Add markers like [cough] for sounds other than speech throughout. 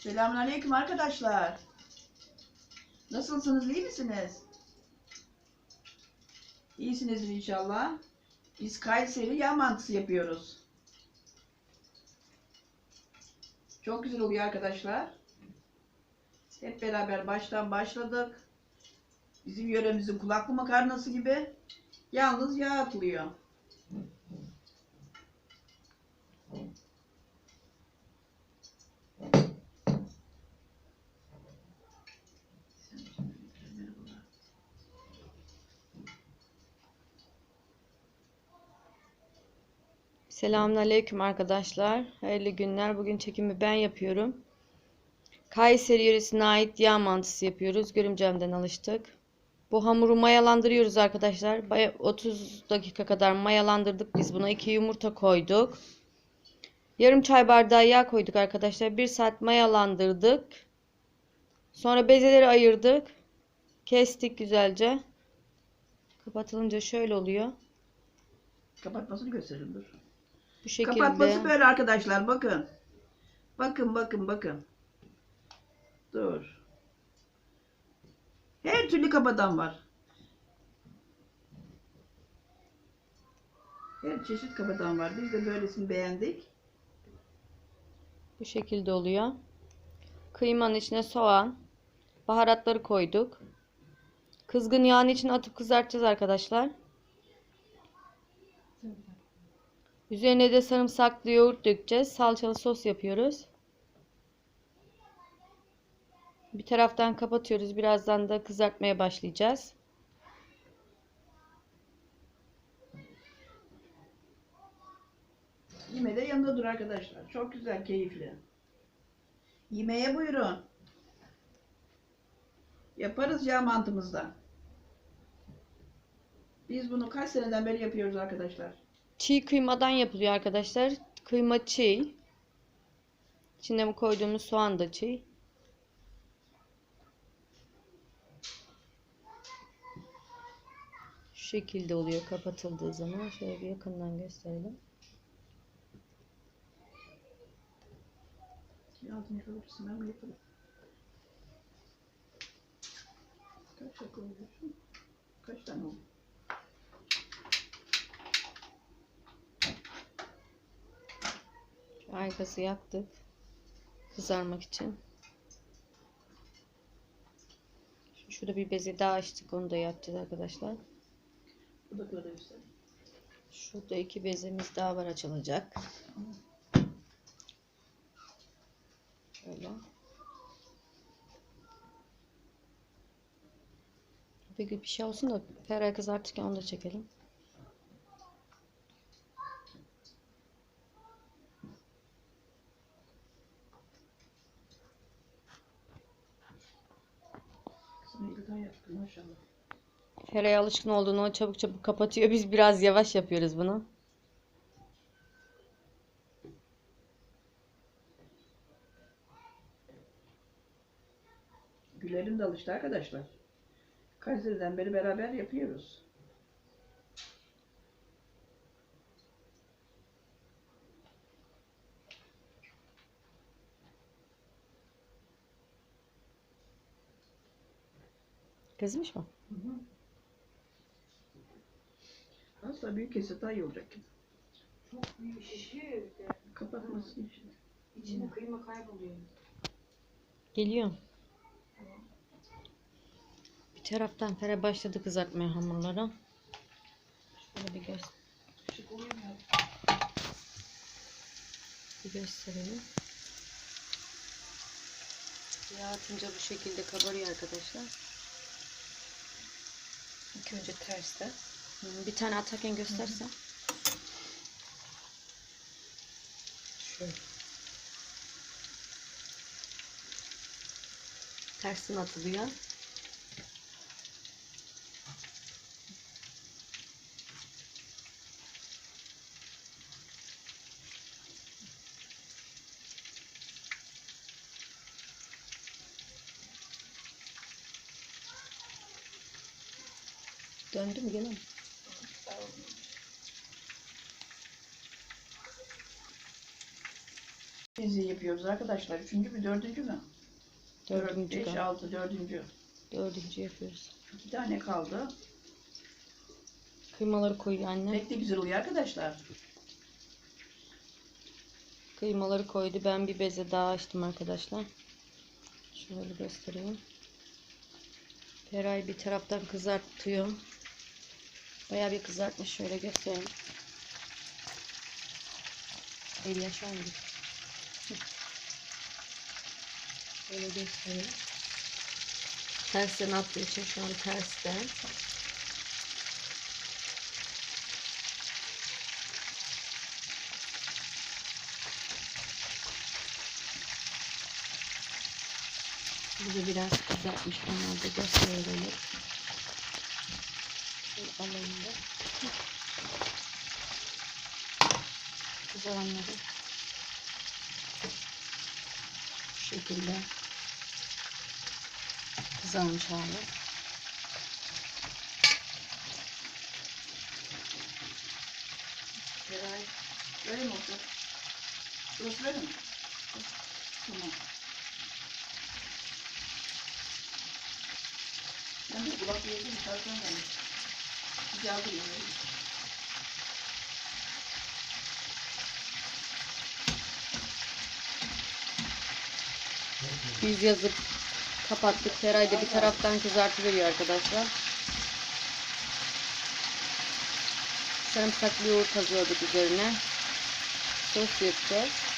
Selamünaleyküm arkadaşlar. Nasılsınız, iyi misiniz? İyisinizdir inşallah. Biz Kayseri yağ mantısı yapıyoruz. Çok güzel oluyor arkadaşlar. Hep beraber baştan başladık. Bizim yöremizin kulaklı makarnası gibi. Yalnız yağ atılıyor. Selamünaleyküm arkadaşlar. Hayırlı günler. Bugün çekimi ben yapıyorum. Kayseri yöresine ait yağ mantısı yapıyoruz. Görümcemden alıştık. Bu hamuru mayalandırıyoruz arkadaşlar. Baya- 30 dakika kadar mayalandırdık. Biz buna 2 yumurta koyduk. Yarım çay bardağı yağ koyduk arkadaşlar. 1 saat mayalandırdık. Sonra bezeleri ayırdık. Kestik güzelce. Kapatılınca şöyle oluyor. Kapatmasını gösterelim dur. Bu şekilde. Kapatması böyle arkadaşlar bakın. Bakın bakın bakın. Dur. Her türlü kapadan var. Her çeşit kapadan var. Biz de böylesini beğendik. Bu şekilde oluyor. Kıymanın içine soğan, baharatları koyduk. Kızgın yağın içine atıp kızartacağız arkadaşlar. Üzerine de sarımsaklı yoğurt dökeceğiz. Salçalı sos yapıyoruz. Bir taraftan kapatıyoruz. Birazdan da kızartmaya başlayacağız. Yeme de yanında dur arkadaşlar. Çok güzel, keyifli. Yemeğe buyurun. Yaparız ya mantımızda. Biz bunu kaç seneden beri yapıyoruz arkadaşlar. Çiğ kıymadan yapılıyor arkadaşlar. Kıyma çiğ. İçine bu koyduğumuz soğan da çiğ. Şu şekilde oluyor kapatıldığı zaman. Şöyle bir yakından gösterelim. Altını yakabilirsin ben yaparım. Kaç dakika? Kaç tane oldu? Şu Arkası yaktık. Kızarmak için. Şurada bir bezi daha açtık. Onu da yapacağız arkadaşlar. Bu da böyle işte. Şurada iki bezemiz daha var açılacak. Şöyle. Bir bir şey olsun da peraya kızartırken onu da çekelim. Yaptın maşallah. Peraya alışkın olduğunu o çabuk çabuk kapatıyor. Biz biraz yavaş yapıyoruz bunu. Gülerim de alıştı arkadaşlar. Kayseri'den beri beraber yapıyoruz. Kızmış mı? Asla büyük kesit daha iyi olacak. Çok büyük şişiyor bir de. Kapatmasın işte. İçinde kıyma kayboluyor. Geliyor. Bir taraftan Fere başladı kızartmaya hamurları. Şöyle bir, göz, Işık oluyor mu? bir gösterelim. Yağ atınca bu şekilde kabarıyor arkadaşlar. İlk önce terste. Hı, Bir tane atarken göstersen. Şöyle. Tersten atılıyor. Döndü mü gene mi? Dizi yapıyoruz arkadaşlar. Üçüncü mü dördüncü mü? Dördüncü beş, galiba. altı dördüncü. Dördüncü yapıyoruz. İki tane kaldı. Kıymaları koyuyor annem. Pek de güzel oluyor arkadaşlar. Kıymaları koydu. Ben bir beze daha açtım arkadaşlar. Şöyle göstereyim. Feray bir taraftan kızartıyor. Bayağı bir kızartmış. Şöyle göstereyim. El yaşar mı? Şöyle göstereyim. Tersten attığı için şu an tersten. Burada biraz kızartmış. Onları da gösterelim. Şöyle alayım da. Kızaranları bu şekilde kızarmış hali. Beray. Böyle mi olacak? Burası böyle mi? Tamam. Ben de kulak yedim. Tarkan gelmiş. Güzel. Biz yazıp kapattık. Feray da bir taraftan kızartıveriyor arkadaşlar. Sarımsaklı yoğurt hazırladık üzerine. Sos yapacağız.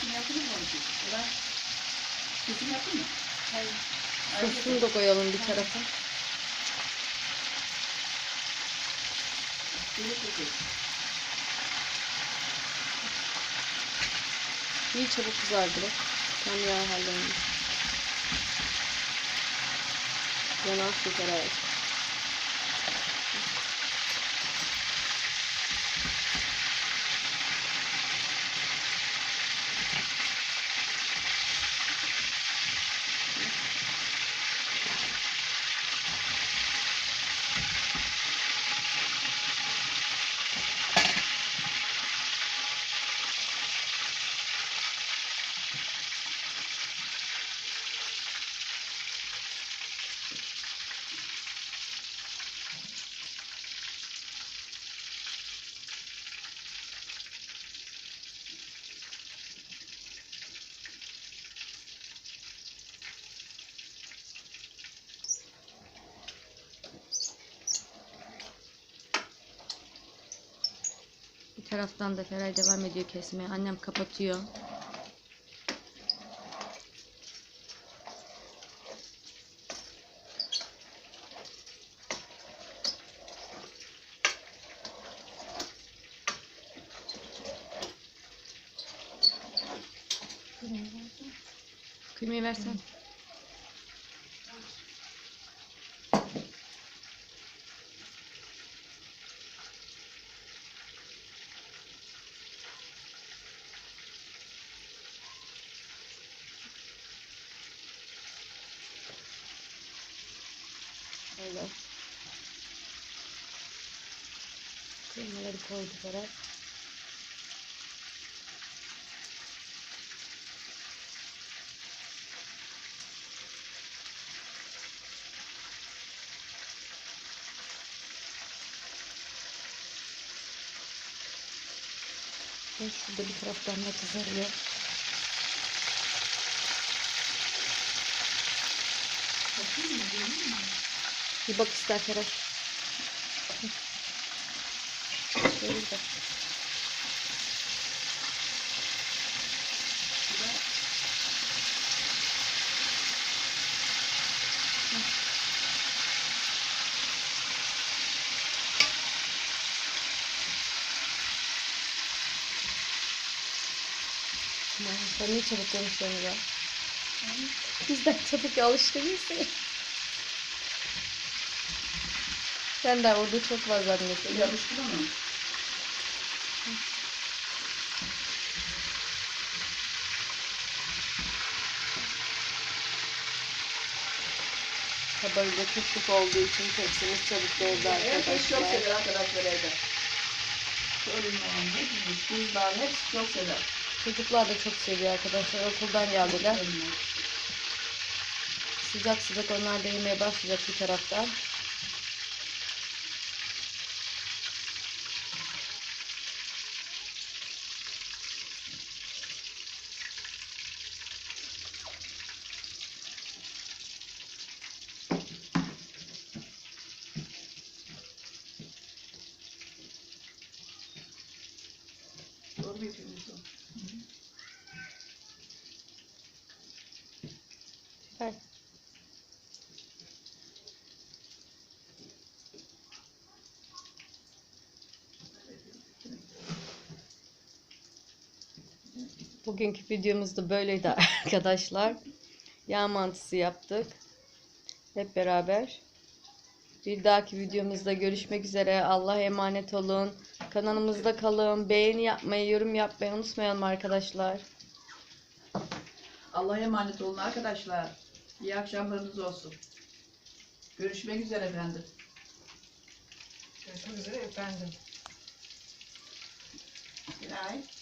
Kesim yaptın mı? Beray. Kesim yaptın mı? Hayır. Sosunu da koyalım bir tarafa. İyi çabuk kızardı. Tam yağ hallerini. Yanan su Feray. Bir taraftan da Feray devam ediyor kesmeye. Annem kapatıyor. Kıymayı versen. Kıymaları koydu Ferhat. Ve şurada bir taraftan da kızarıyor. Bir bak ister Şöyle Sen niye çabuk konuşuyorsun ya? Bizden çabuk alıştırmışsın. Sen de orada çok var zannediyorsun. Yapıştı mı? Böyle küçük olduğu için tepsimiz çabuk doldu Herkes çok arkadaşlar. sever arkadaşlar evde. Torunlarım, hepimiz, kızlar hepsi çok sever. Çocuklar da çok seviyor arkadaşlar. Okuldan geldiler. Sıcak sıcak onlar da yemeye başlayacak bir taraftan. Süper. Bugünkü videomuz da böyleydi [laughs] arkadaşlar. Yağ mantısı yaptık. Hep beraber. Bir dahaki videomuzda görüşmek üzere. Allah'a emanet olun. Kanalımızda kalın. Beğeni yapmayı, yorum yapmayı unutmayalım arkadaşlar. Allah'a emanet olun arkadaşlar. İyi akşamlarınız olsun. Görüşmek üzere efendim. Görüşmek üzere efendim. Günaydın.